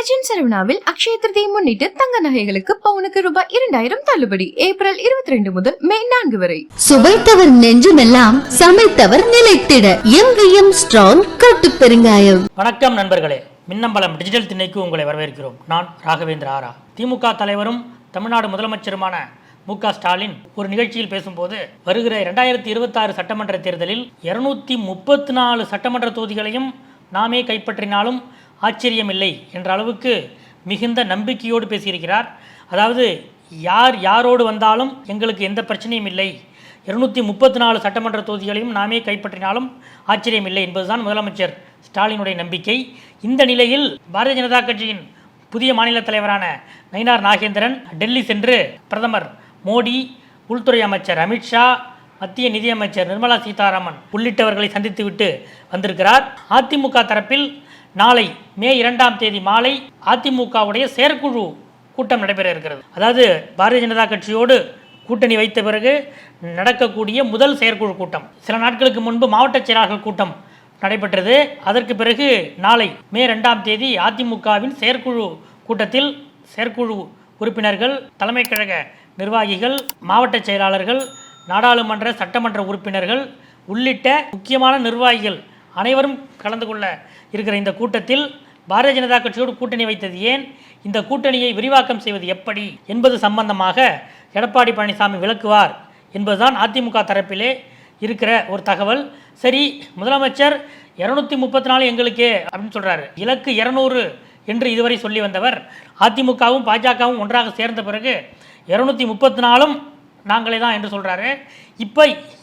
Legend சரவணாவில் Akshaya Tritiya முன்னிட்டு தங்க நகைகளுக்கு பவுனுக்கு ரூபாய் இரண்டாயிரம் தள்ளுபடி. ஏப்ரல் இருபத்தி ரெண்டு முதல் மே நான்கு வரை. சுவைத்தவர் நெஞ்சுமெல்லாம் சமைத்தவர் நிலைத்திட. எங்கேயும் ஸ்ட்ராங் கட்டு பெருங்காயம். வணக்கம் நண்பர்களே. மின்னம்பலம் டிஜிட்டல் திண்ணைக்கு உங்களை வரவேற்கிறோம். நான் ராகவேந்திர ஆரா. திமுக தலைவரும் தமிழ்நாடு முதலமைச்சருமான மு க ஸ்டாலின் ஒரு நிகழ்ச்சியில் பேசும்போது வருகிற இரண்டாயிரத்தி இருபத்தாறு சட்டமன்ற தேர்தலில் இருநூத்தி முப்பத்தி நாலு சட்டமன்ற தொகுதிகளையும் நாமே கைப்பற்றினாலும் ஆச்சரியமில்லை என்ற அளவுக்கு மிகுந்த நம்பிக்கையோடு பேசியிருக்கிறார். அதாவது யார் யாரோடு வந்தாலும் எங்களுக்கு எந்த பிரச்சனையும் இல்லை. இருநூத்தி முப்பத்தி நாலு சட்டமன்ற தொகுதிகளையும் நாமே கைப்பற்றினாலும் ஆச்சரியம் இல்லை என்பதுதான் முதலமைச்சர் ஸ்டாலினுடைய நம்பிக்கை. இந்த நிலையில் பாரதிய ஜனதா கட்சியின் புதிய மாநில தலைவரான நயினார் நாகேந்திரன் டெல்லி சென்று பிரதமர் மோடி உள்துறை அமைச்சர் அமித்ஷா மத்திய நிதியமைச்சர் நிர்மலா சீதாராமன் உள்ளிட்டவர்களை சந்தித்துவிட்டு வந்திருக்கிறார். அதிமுக தரப்பில் நாளை மே இரண்டாம் தேதி மாலை அதிமுகவுடைய செயற்குழு கூட்டம் நடைபெற இருக்கிறது. அதாவது பாரதிய ஜனதா கட்சியோடு கூட்டணி வைத்த பிறகு நடக்கக்கூடிய முதல் செயற்குழு கூட்டம். சில நாட்களுக்கு முன்பு மாவட்ட செயலாளர்கள் கூட்டம் நடைபெற்றது. அதற்கு பிறகு நாளை மே ரெண்டாம் தேதி அதிமுகவின் செயற்குழு கூட்டத்தில் செயற்குழு உறுப்பினர்கள் தலைமை கழக நிர்வாகிகள் மாவட்ட செயலாளர்கள் நாடாளுமன்ற சட்டமன்ற உறுப்பினர்கள் உள்ளிட்ட முக்கியமான நிர்வாகிகள் அனைவரும் கலந்து கொள்ள இருக்கிற இந்த கூட்டத்தில் பாரதிய ஜனதா கட்சியோடு கூட்டணி வைத்தது ஏன்? இந்த கூட்டணியை விரிவாக்கம் செய்வது எப்படி? என்பது சம்பந்தமாக எடப்பாடி பழனிசாமி விளக்குவார் என்பதுதான் அதிமுக தரப்பிலே இருக்கிற ஒரு தகவல். சரி முதலமைச்சர் இரநூத்தி முப்பத்தி நாலு எங்களுக்கே அப்படின்னு சொல்றாரு. இலக்கு இருநூறு என்று இதுவரை சொல்லி வந்தவர் அதிமுகவும் பாஜகவும் ஒன்றாக சேர்ந்த பிறகு இருநூத்தி முப்பத்தி நாலும் நாங்களே தான் என்று சொல்றாரு. இப்போ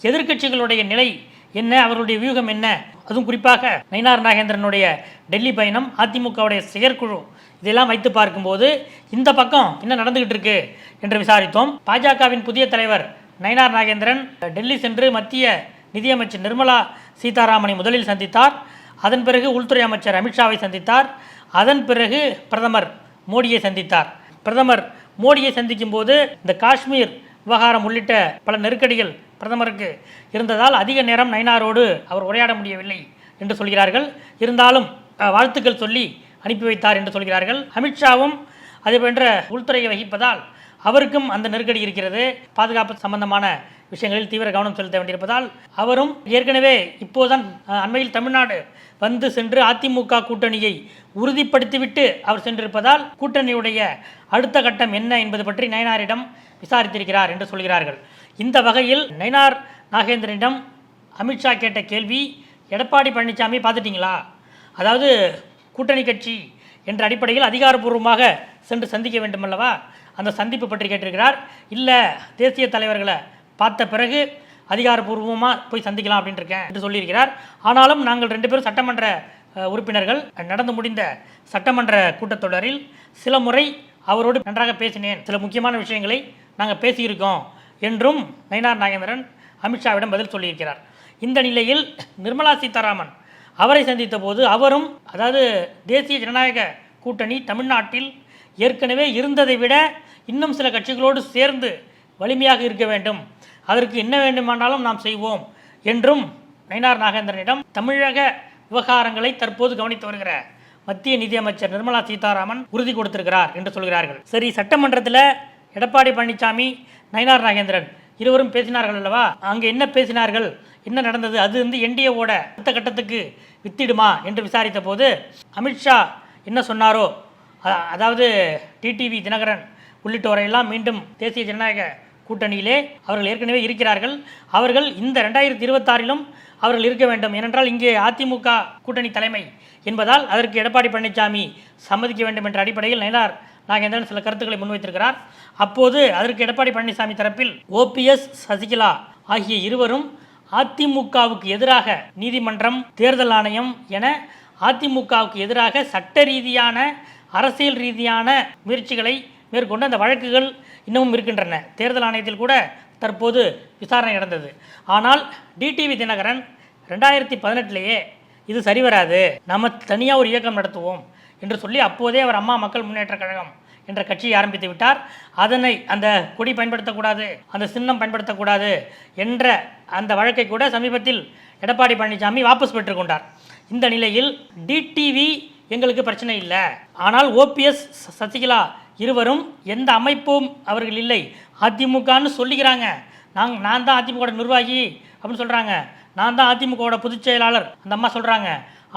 எதிர்க்கட்சிகளுடைய நிலை என்ன? அவருடைய வியூகம் என்ன? அதுவும் குறிப்பாக நயினார் நாகேந்திரனுடைய டெல்லி பயணம் அதிமுகவுடைய செயற்குழு. இதெல்லாம் வைத்து பார்க்கும்போது இந்த பக்கம் என்ன நடந்துகிட்டு இருக்கு என்று விசாரித்தோம். பாஜகவின் புதிய தலைவர் நயினார் நாகேந்திரன் டெல்லி சென்று மத்திய நிதியமைச்சர் நிர்மலா சீதாராமனை முதலில் சந்தித்தார். அதன் பிறகு உள்துறை அமைச்சர் அமித்ஷாவை சந்தித்தார். அதன் பிறகு பிரதமர் மோடியை சந்தித்தார். பிரதமர் மோடியை சந்திக்கும் போது இந்த காஷ்மீர் விவகாரம் உள்ளிட்ட பல நெருக்கடிகள் பிரதமருக்கு இருந்ததால் அதிக நேரம் நயனாரோடு அவர் உரையாட முடியவில்லை என்று சொல்கிறார்கள். இருந்தாலும் வாழ்த்துக்கள் சொல்லி அனுப்பி வைத்தார் என்று சொல்கிறார்கள். அமித்ஷாவும் அதே போன்ற உள்துறையை வகிப்பதால் அவருக்கும் அந்த நெருக்கடி இருக்கிறது. பாதுகாப்பு சம்பந்தமான விஷயங்களில் தீவிர கவனம் செலுத்த வேண்டியிருப்பதால் அவரும் ஏற்கனவே இப்போதுதான் அண்மையில் தமிழ்நாடு வந்து சென்று அதிமுக கூட்டணியை உறுதிப்படுத்திவிட்டு அவர் சென்றிருப்பதால் கூட்டணியுடைய அடுத்த கட்டம் என்ன என்பது பற்றி நயனாரிடம் விசாரித்திருக்கிறார் என்று சொல்கிறார்கள். இந்த வகையில் நைனார் நாகேந்திரனிடம் அமித்ஷா கேட்ட கேள்வி எடப்பாடி பழனிசாமி பார்த்துட்டிங்களா? அதாவது கூட்டணி கட்சி என்ற அடிப்படையில் அதிகாரப்பூர்வமாக சென்று சந்திக்க வேண்டுமல்லவா? அந்த சந்திப்பு பற்றி கேட்டிருக்கிறார். இல்லை தேசிய தலைவர்களை பார்த்த பிறகு அதிகாரப்பூர்வமாக போய் சந்திக்கலாம் அப்படின்ட்டு என்று சொல்லியிருக்கிறார். ஆனாலும் நாங்கள் ரெண்டு பேரும் சட்டமன்ற உறுப்பினர்கள். நடந்து முடிந்த சட்டமன்ற கூட்டத்தொடரில் சில முறை அவரோடு நன்றாக பேசினேன். சில முக்கியமான விஷயங்களை நாங்கள் பேசியிருக்கோம் என்றும் நயினார் நாகேந்திரன் அமித்ஷாவிடம் பதில் சொல்லியிருக்கிறார். இந்த நிலையில் நிர்மலா சீதாராமன் அவரை சந்தித்த போது அவரும் அதாவது தேசிய ஜனநாயக கூட்டணி தமிழ்நாட்டில் ஏற்கனவே இருந்ததை விட இன்னும் சில கட்சிகளோடு சேர்ந்து வலிமையாக இருக்க வேண்டும். அதற்கு என்ன வேண்டுமானாலும் நாம் செய்வோம் என்றும் நயினார் நாகேந்திரனிடம் தமிழக விவகாரங்களை தற்போது கவனித்து வருகிற மத்திய நிதியமைச்சர் நிர்மலா சீதாராமன் உறுதி கொடுத்திருக்கிறார் என்று சொல்கிறார்கள். சரி சட்டமன்றத்தில் எடப்பாடி பழனிசாமி நயினார் நாகேந்திரன் இருவரும் பேசினார்கள் அல்லவா? அங்கே என்ன பேசினார்கள்? என்ன நடந்தது? அது வந்து என்டிஏவோட அடுத்த கட்டத்துக்கு வித்திடுமா என்று விசாரித்த போது அமித்ஷா என்ன சொன்னாரோ அதாவது டிடிவி தினகரன் உள்ளிட்டோரையெல்லாம் மீண்டும் தேசிய ஜனநாயக கூட்டணியிலே அவர்கள் ஏற்கனவே இருக்கிறார்கள். அவர்கள் இந்த ரெண்டாயிரத்தி இருபத்தாறிலும் அவர்கள் இருக்க வேண்டும். ஏனென்றால் இங்கே அதிமுக கூட்டணி தலைமை என்பதால் அதற்கு எடப்பாடி பழனிசாமி சம்மதிக்க வேண்டும் என்ற அடிப்படையில் நயனார் நாகேந்திரன் சில கருத்துக்களை முன்வைத்திருக்கிறார். அப்போது அதற்கு எடப்பாடி பழனிசாமி தரப்பில் ஓபிஎஸ் சசிகலா ஆகிய இருவரும் அதிமுகவுக்கு எதிராக நீதிமன்றம் தேர்தல் ஆணையம் என அதிமுகவுக்கு எதிராக சட்ட ரீதியான அரசியல் ரீதியான முயற்சிகளை மேற்கொண்டு அந்த வழக்குகள் இன்னமும் இருக்கின்றன. தேர்தல் ஆணையத்தில் கூட தற்போது விசாரணை நடந்தது. ஆனால் டிடிவி தினகரன் ரெண்டாயிரத்தி பதினெட்டுலேயே இது சரிவராது. நம்ம தனியாக ஒரு இயக்கம் நடத்துவோம் என்று சொல்லி அப்போதே அவர் அம்மா மக்கள் முன்னேற்ற கழகம் என்ற கட்சியை ஆரம்பித்து விட்டார். அதனை அந்த கொடி பயன்படுத்தக்கூடாது அந்த சின்னம் பயன்படுத்தக்கூடாது என்ற அந்த வழக்கை கூட சமீபத்தில் எடப்பாடி பழனிசாமி வாபஸ் பெற்றுக்கொண்டார் இந்த நிலையில் டிடிவி எங்களுக்கு பிரச்சனை இல்லை. ஆனால் ஓபிஎஸ் சசிகலா இருவரும் எந்த அமைப்பும் அவர்கள் இல்லை. அதிமுகன்னு சொல்லிக்கிறாங்க. நாங் நான் தான் அதிமுக நிர்வாகி அப்படின்னு சொல்கிறாங்க நான் தான் அதிமுகவோட பொதுச் செயலாளர். அந்த அம்மா சொல்கிறாங்க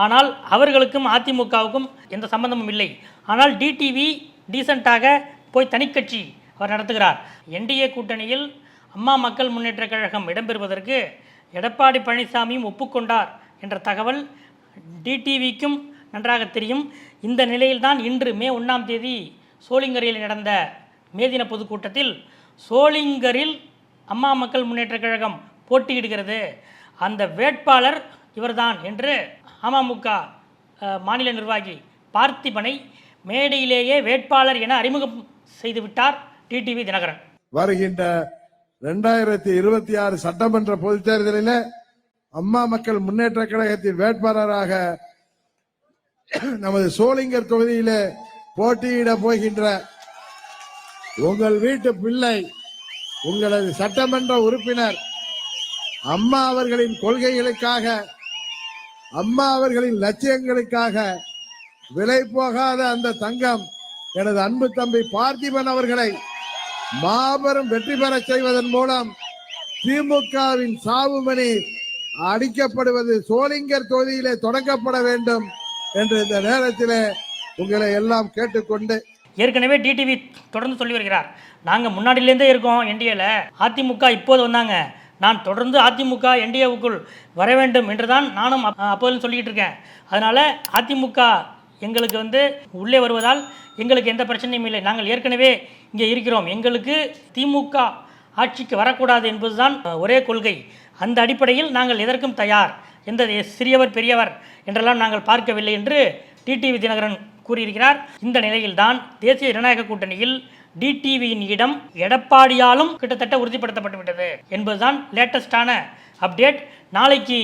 ஆனால் அவர்களுக்கும் அதிமுகவுக்கும் எந்த சம்பந்தமும் இல்லை. ஆனால் டிடிவி டீசெண்டாக போய் தனிக்கட்சி அவர் நடத்துகிறார். என்டிஏ கூட்டணியில் அம்மா மக்கள் முன்னேற்ற கழகம் இடம்பெறுவதற்கு எடப்பாடி பழனிசாமியும் ஒப்புக்கொண்டார் என்ற தகவல் டிடிவிக்கும் நன்றாக தெரியும். இந்த நிலையில்தான் இன்று மே ஒன்றாம் தேதி சோளிங்கரில் நடந்த மேதின பொதுக்கூட்டத்தில் சோளிங்கரில் அம்மா மக்கள் முன்னேற்ற கழகம் போட்டியிடுகிறது. அந்த வேட்பாளர் இவர்தான் என்று அமமுக மாநில நிர்வாகி பார்த்திபனை மேடையிலேயே வேட்பாளர் என அறிமுகம் செய்துவிட்டார் டிடிவி தினகரன். வருகின்ற இரண்டாயிரத்தி இருபத்தி ஆறு சட்டமன்ற பொதுத் தேர்தலில் அம்மா மக்கள் முன்னேற்ற கழகத்தின் வேட்பாளராக நமது சோளிங்கர் தொகுதியில போட்டியிட போகின்ற உங்கள் வீட்டு பிள்ளை உங்களது சட்டமன்ற உறுப்பினர் அம்மா அவர்களின் கொள்கைகளுக்காக அம்மா அவர்களின் லட்சியங்களுக்காக விலை போகாத அந்த தங்கம் எனது அன்பு தம்பி பார்த்திபன் அவர்களை மாபெரும் வெற்றி பெறச் செய்வதன் மூலம் திமுகவின் சாவுமணி அடிக்கப்படுவது சோளிங்கர் தொகுதியிலே தொடங்கப்பட வேண்டும் என்று இந்த நேரத்திலே உங்களை எல்லாம் கேட்டுக்கொண்டு ஏற்கனவே டிடிவி தொடர்ந்து சொல்லி வருகிறார். நாங்கள் முன்னாடியிலேருந்தே இருக்கோம் என்டிஏல. அதிமுக இப்போது வந்தாங்க. நான் தொடர்ந்து அதிமுக என்டிஏவுக்குள் வர வேண்டும் என்று தான் நானும் அப்போதும் சொல்லிக்கிட்டு இருக்கேன். அதனால் அதிமுக எங்களுக்கு வந்து உள்ளே வருவதால் எங்களுக்கு எந்த பிரச்சனையும் இல்லை. நாங்கள் ஏற்கனவே இங்கே இருக்கிறோம். எங்களுக்கு திமுக ஆட்சிக்கு வரக்கூடாது என்பதுதான் ஒரே கொள்கை. அந்த அடிப்படையில் நாங்கள் எதற்கும் தயார். எந்த சிறியவர் பெரியவர் என்றெல்லாம் நாங்கள் பார்க்கவில்லை என்று டிடிவி தினகரன் கூறியிருக்கிறார். இந்த நிலையில்தான் தேசிய ஜனநாயக கூட்டணியில் டிடிவியின் இடம் எடப்பாடியாலும் கிட்டத்தட்ட உறுதிப்படுத்தப்பட்டுவிட்டது என்பதுதான் லேட்டஸ்டான அப்டேட் நாளைக்கு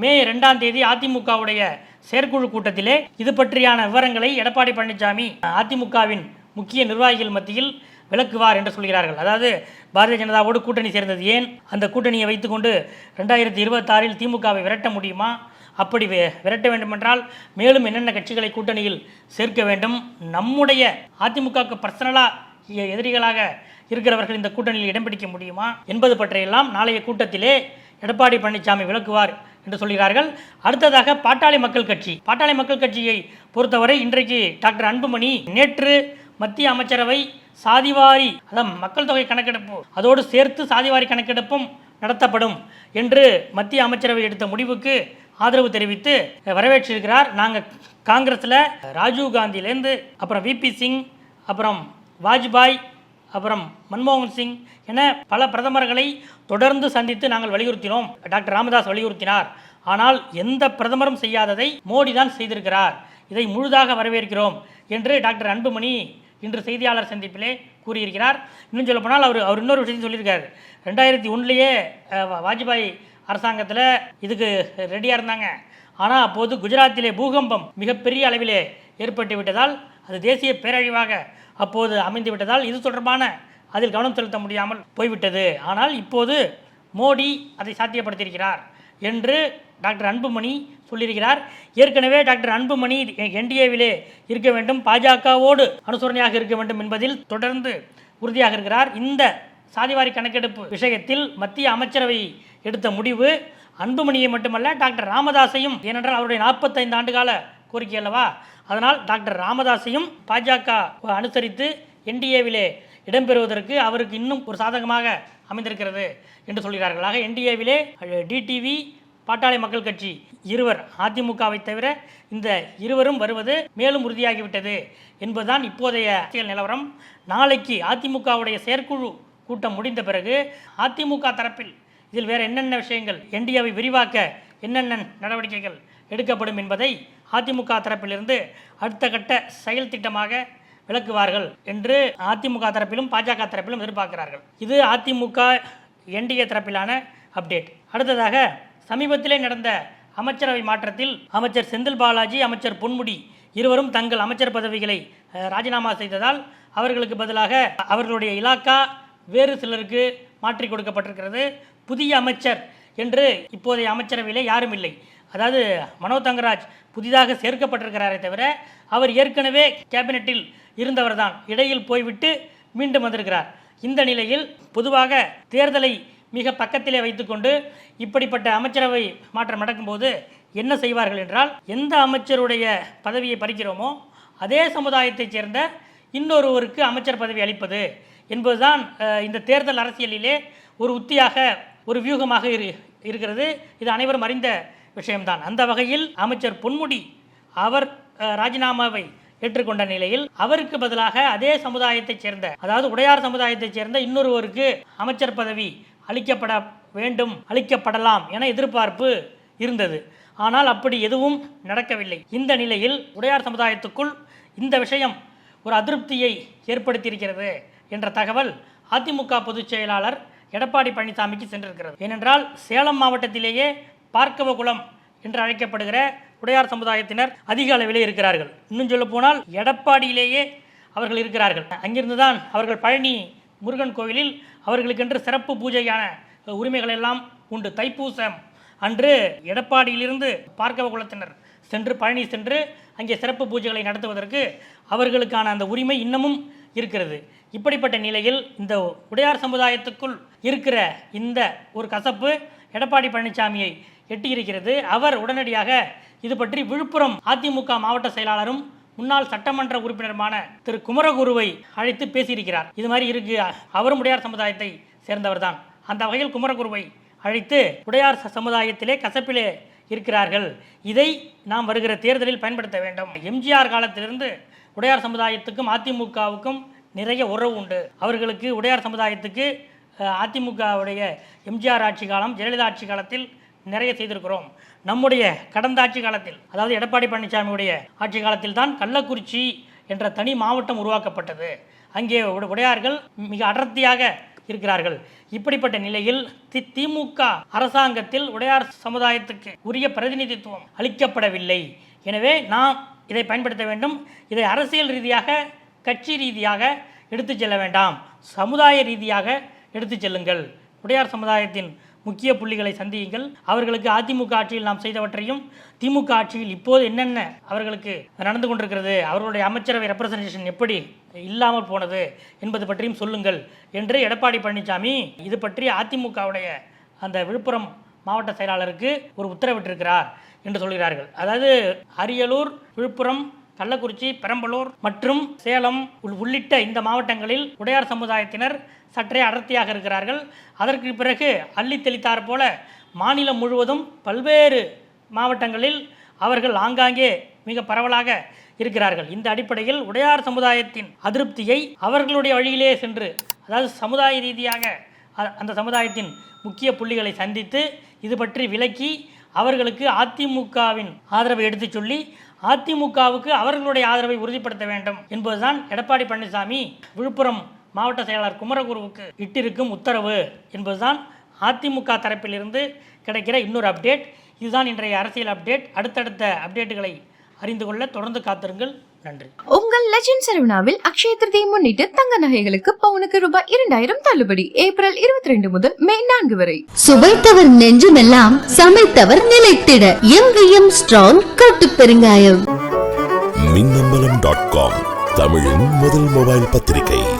மே ரெண்டாம் தேதி அதிமுகவுடைய செயற்குழு கூட்டத்திலே இது பற்றியான விவரங்களை எடப்பாடி பழனிசாமி அதிமுகவின் முக்கிய நிர்வாகிகள் மத்தியில் விளக்குவார் என்று சொல்கிறார்கள். அதாவது பாரதிய ஜனதாவோடு கூட்டணி சேர்ந்தது ஏன்? அந்த கூட்டணியை வைத்துக்கொண்டு ரெண்டாயிரத்தி இருபத்தாறில் திமுகவை விரட்ட முடியுமா? அப்படி விரட்ட வேண்டுமென்றால் மேலும் என்னென்ன கட்சிகளை கூட்டணியில் சேர்க்க வேண்டும்? நம்முடைய அதிமுகவுக்கு பர்சனலாக எதிரிகளாக இருக்கிறவர்கள் இந்த கூட்டணியில் இடம் பிடிக்க முடியுமா? என்பது பற்றியெல்லாம் நாளைய கூட்டத்திலே எடப்பாடி பழனிசாமி விளக்குவார். என்று சொல்கிறார்கள். அடுத்ததாக பாட்டாளி மக்கள் கட்சி. பாட்டாளி மக்கள் கட்சியை பொறுத்தவரை இன்றைக்கு டாக்டர் அன்புமணி நேற்று மத்திய அமைச்சரவை சாதிவாரி அதான் மக்கள் தொகை கணக்கெடுப்பு அதோடு சேர்த்து சாதிவாரி கணக்கெடுப்பும் நடத்தப்படும் என்று மத்திய அமைச்சரவை எடுத்த முடிவுக்கு ஆதரவு தெரிவித்து வரவேற்றிருக்கிறார். நாங்கள் காங்கிரஸில் ராஜீவ் காந்தியிலேருந்து அப்புறம் விபி சிங் அப்புறம் வாஜ்பாய் அப்புறம் மன்மோகன் சிங் என பல பிரதமர்களை தொடர்ந்து சந்தித்து நாங்கள் வலியுறுத்தினோம். டாக்டர் ராமதாஸ் வலியுறுத்தினார். ஆனால் எந்த பிரதமரும் செய்யாததை மோடி தான் செய்திருக்கிறார். இதை முழுதாக வரவேற்கிறோம் என்று டாக்டர் அன்புமணி இன்று செய்தியாளர் சந்திப்பிலே கூறியிருக்கிறார். இன்னும் சொல்லப்போனால் அவர் அவர் இன்னொரு விஷயத்தையும் சொல்லியிருக்காரு. ரெண்டாயிரத்தி ஒன்றுலேயே வாஜ்பாய் அரசாங்கத்தில் இதுக்கு ரெடியாக இருந்தாங்க. ஆனால் அப்போது குஜராத்திலே பூகம்பம் மிகப்பெரிய அளவிலே ஏற்பட்டு விட்டதால் அது தேசிய பேரழிவாக அப்போது அமைந்து விட்டதால் இது தொடர்பான அதில் கவனம் செலுத்த முடியாமல் போய்விட்டது. ஆனால் இப்போது மோடி அதை சாத்தியப்படுத்தியிருக்கிறார் என்று டாக்டர் அன்புமணி சொல்லியிருக்கிறார். ஏற்கனவே டாக்டர் அன்புமணி என்டிஏவிலே இருக்க வேண்டும். பாஜகவோடு அனுசரணையாக இருக்க வேண்டும் என்பதில் தொடர்ந்து உறுதியாக இருக்கிறார். இந்த சாதிவாரி கணக்கெடுப்பு விஷயத்தில் மத்திய அமைச்சரவை எடுத்த முடிவு அன்புமணியை மட்டுமல்ல டாக்டர் ராமதாஸையும் ஏனென்றால் அவருடைய நாற்பத்தைந்து ஆண்டுகால கோரிக்கை அல்லவா? அதனால் டாக்டர் ராமதாஸையும் பாஜக அனுசரித்து என்டிஏவிலே இடம்பெறுவதற்கு அவருக்கு இன்னும் ஒரு சாதகமாக அமைந்திருக்கிறது என்று சொல்கிறார்கள். ஆக என்டிஏவிலே டிடிவி பாட்டாளி மக்கள் கட்சி இருவர் அதிமுகவை தவிர இந்த இருவரும் வருவது மேலும் உறுதியாகிவிட்டது என்பதுதான் இப்போதைய அரசியல் நிலவரம். நாளைக்கு அதிமுகவுடைய செயற்குழு கூட்டம் முடிந்த பிறகு அதிமுக தரப்பில் இதில் வேறு என்னென்ன விஷயங்கள் என்டிஏவை விரிவாக்க என்னென்ன நடவடிக்கைகள் எடுக்கப்படும் என்பதை அதிமுக தரப்பிலிருந்து அடுத்த கட்ட செயல் திட்டமாக விளக்குவார்கள் என்று அதிமுக தரப்பிலும் பாஜக தரப்பிலும் எதிர்பார்க்கிறார்கள். இது அதிமுக என்டிஏ தரப்பிலான அப்டேட் அடுத்ததாக சமீபத்திலே நடந்த அமைச்சரவை மாற்றத்தில் அமைச்சர் செந்தில் பாலாஜி அமைச்சர் பொன்முடி இருவரும் தங்கள் அமைச்சர் பதவிகளை ராஜினாமா செய்ததால் அவர்களுக்கு பதிலாக அவர்களுடைய இலாக்கா வேறு சிலருக்கு மாற்றி கொடுக்கப்பட்டிருக்கிறது. புதிய அமைச்சர் என்று இப்போதைய அமைச்சரவையில் யாரும் இல்லை. அதாவது மனோ தங்கராஜ் புதிதாக சேர்க்கப்பட்டிருக்கிறாரே தவிர அவர் ஏற்கனவே கேபினெட்டில் இருந்தவர் தான் இடையில் போய்விட்டு மீண்டும் வந்திருக்கிறார். இந்த நிலையில் பொதுவாக தேர்தலை மிக பக்கத்திலே வைத்துக்கொண்டு இப்படிப்பட்ட அமைச்சரவை மாற்றம் நடக்கும்போது என்ன செய்வார்கள் என்றால் எந்த அமைச்சருடைய பதவியை பறிக்கிறோமோ அதே சமுதாயத்தைச் சேர்ந்த இன்னொருவருக்கு அமைச்சர் பதவி அளிப்பது என்பதுதான் இந்த தேர்தல் அரசியலிலே ஒரு உத்தியாக ஒரு வியூகமாக இரு இருக்கிறது. இது அனைவரும் அறிந்த விஷயம்தான். அந்த வகையில் அமைச்சர் பொன்முடி அவர் ராஜினாமாவை ஏற்றுக்கொண்ட நிலையில் அவருக்கு பதிலாக அதே சமுதாயத்தைச் சேர்ந்த அதாவது உடையார் சமுதாயத்தைச் சேர்ந்த இன்னொருவருக்கு அமைச்சர் பதவி அளிக்கப்பட வேண்டும் அளிக்கப்படலாம் என எதிர்பார்ப்பு இருந்தது. ஆனால் அப்படி எதுவும் நடக்கவில்லை. இந்த நிலையில் உடையார் சமுதாயத்துக்குள் இந்த விஷயம் ஒரு அதிருப்தியை ஏற்படுத்தியிருக்கிறது என்ற தகவல் அதிமுக பொதுச் செயலாளர் எடப்பாடி பழனிசாமிக்கு சென்றிருக்கிறது. ஏனென்றால் சேலம் மாவட்டத்திலேயே பார்க்கவகுளம் என்று அழைக்கப்படுகிற உடையார் சமுதாயத்தினர் அதிக அளவிலே இருக்கிறார்கள். இன்னும் சொல்ல போனால் எடப்பாடியிலேயே அவர்கள் இருக்கிறார்கள். அங்கிருந்து தான் அவர்கள் பழனி முருகன் கோவிலில் அவர்களுக்கென்று சிறப்பு பூஜையான உரிமைகள் எல்லாம் உண்டு. தைப்பூசம் அன்று எடப்பாடியிலிருந்து பார்க்கவ குலத்தினர் சென்று பழனி சென்று அங்கே சிறப்பு பூஜைகளை நடத்துவதற்கு அவர்களுக்கான அந்த உரிமை இன்னமும் இருக்கிறது. இப்படிப்பட்ட நிலையில் இந்த உடையார் சமுதாயத்துக்குள் இருக்கிற இந்த ஒரு கசப்பு எடப்பாடி பழனிசாமியை எட்டியிருக்கிறது. அவர் உடனடியாக இது பற்றி விழுப்புரம் அதிமுக மாவட்ட செயலாளரும் முன்னாள் சட்டமன்ற உறுப்பினருமான திரு. குமரகுருவை அழைத்து பேசியிருக்கிறார். இது மாதிரி இருக்கு. அவரும் உடையார் சமுதாயத்தை சேர்ந்தவர்தான். அந்த வகையில் குமரகுருவை அழைத்து உடையார் சமுதாயத்திலே கசப்பிலே இருக்கிறார்கள். இதை நாம் வருகிற தேர்தலில் பயன்படுத்த வேண்டும். எம்ஜிஆர் காலத்திலிருந்து உடையார் சமுதாயத்துக்கும் அதிமுகவுக்கும் நிறைய உறவு உண்டு. அவர்களுக்கு உடையார் சமுதாயத்துக்கு அதிமுகவுடைய எம்ஜிஆர் ஆட்சி காலம் ஜெயலலிதா ஆட்சி காலத்தில் நிறைய செய்திருக்கிறோம். நம்முடைய கடந்த ஆட்சி காலத்தில் அதாவது எடப்பாடி பழனிசாமியுடைய ஆட்சி காலத்தில் தான் கள்ளக்குறிச்சி என்ற தனி மாவட்டம் உருவாக்கப்பட்டது. அங்கே உட- உடையார்கள் மிக அடர்த்தியாக இருக்கிறார்கள். இப்படிப்பட்ட நிலையில் தி திமுக அரசாங்கத்தில் உடையார் சமுதாயத்துக்கு உரிய பிரதிநிதித்துவம் அளிக்கப்படவில்லை. எனவே நாம் இதை பயன்படுத்த வேண்டும். இதை அரசியல் ரீதியாக கட்சி ரீதியாக எடுத்துச் செல்ல வேண்டாம். சமுதாய ரீதியாக எடுத்துச் செல்லுங்கள். உடையார் சமுதாயத்தின் முக்கிய புள்ளிகளை சந்தியுங்கள். அவர்களுக்கு அதிமுக ஆட்சியில் நாம் செய்தவற்றையும் திமுக ஆட்சியில் இப்போது என்னென்ன அவர்களுக்கு நடந்து கொண்டிருக்கிறது அவர்களுடைய அமைச்சரவை ரெப்ரசன்டேஷன் எப்படி இல்லாமல் போனது என்பது பற்றியும் சொல்லுங்கள் என்று எடப்பாடி பழனிசாமி இது பற்றி அதிமுகவுடைய அந்த விழுப்புரம் மாவட்ட செயலாளருக்கு ஒரு உத்தரவிட்டிருக்கிறார் என்று சொல்கிறார்கள். அதாவது அரியலூர் விழுப்புரம் கள்ளக்குறிச்சி பெரம்பலூர் மற்றும் சேலம் உள்ளிட்ட இந்த மாவட்டங்களில் உடையார் சமுதாயத்தினர் சற்றே அடர்த்தியாக இருக்கிறார்கள். அதற்கு பிறகு அள்ளி தெளித்தார் போல மாநிலம் முழுவதும் பல்வேறு மாவட்டங்களில் அவர்கள் ஆங்காங்கே மிக பரவலாக இருக்கிறார்கள். இந்த அடிப்படையில் உடையார் சமுதாயத்தின் அதிருப்தியை அவர்களுடைய வழியிலே சென்று அதாவது சமுதாய ரீதியாக அ- அந்த சமுதாயத்தின் முக்கிய புள்ளிகளை சந்தித்து இது பற்றி விளக்கி அவர்களுக்கு அதிமுகவின் ஆதரவை எடுத்துச் சொல்லி அதிமுகவுக்கு அவர்களுடைய ஆதரவை உறுதிப்படுத்த வேண்டும் என்பதுதான் எடப்பாடி பழனிசாமி விழுப்புரம் மாவட்ட செயலாளர் குமரகுருவுக்கு இட்டிருக்கும் உத்தரவு என்பதுதான் அதிமுக தரப்பிலிருந்து கிடைக்கிற இன்னொரு அப்டேட் இதுதான் இன்றைய அரசியல் அப்டேட் அடுத்தடுத்த அப்டேட்டுகளை அறிந்து கொள்ள தொடர்ந்து காத்திருங்கள். நன்றி. உங்கள் லெஜண்ட் சரவணாவில் அக்ஷய திருதியை முன்னிட்டு தங்க நகைகளுக்கு பவுனுக்கு ரூபாய் இரண்டாயிரம் தள்ளுபடி. ஏப்ரல் இருபத்தி ரெண்டு முதல் மே நான்கு வரை. சுவைத்தவர் நெஞ்சுமெல்லாம் சமைத்தவர் நிலைத்திட. எங்கேயும் ஸ்ட்ராங் கட்டு பெருங்காயம். மின்னம்பலம் டாட் காம் தமிழின் முதல் மொபைல் பத்திரிகை.